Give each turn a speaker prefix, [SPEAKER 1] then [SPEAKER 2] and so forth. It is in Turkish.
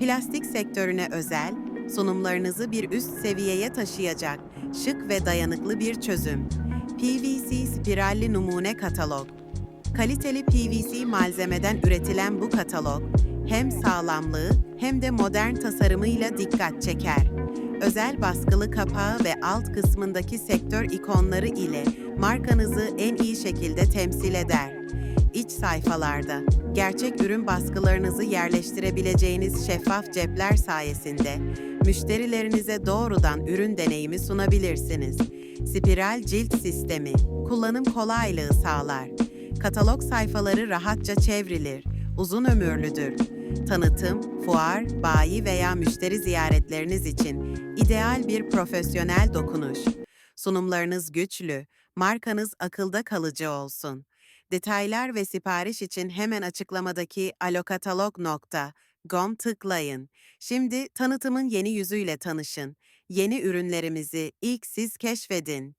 [SPEAKER 1] Plastik sektörüne özel, sunumlarınızı bir üst seviyeye taşıyacak şık ve dayanıklı bir çözüm. PVC spiralli numune katalog. Kaliteli PVC malzemeden üretilen bu katalog hem sağlamlığı hem de modern tasarımıyla dikkat çeker. Özel baskılı kapağı ve alt kısmındaki sektör ikonları ile markanızı en iyi şekilde temsil eder. İç sayfalarda gerçek ürün baskılarınızı yerleştirebileceğiniz şeffaf cepler sayesinde müşterilerinize doğrudan ürün deneyimi sunabilirsiniz. Spiral cilt sistemi kullanım kolaylığı sağlar. Katalog sayfaları rahatça çevrilir, uzun ömürlüdür. Tanıtım, fuar, bayi veya müşteri ziyaretleriniz için ideal bir profesyonel dokunuş. Sunumlarınız güçlü, markanız akılda kalıcı olsun. Detaylar ve sipariş için hemen açıklamadaki alokatalog.com tıklayın. Şimdi tanıtımın yeni yüzüyle tanışın. Yeni ürünlerimizi ilk siz keşfedin.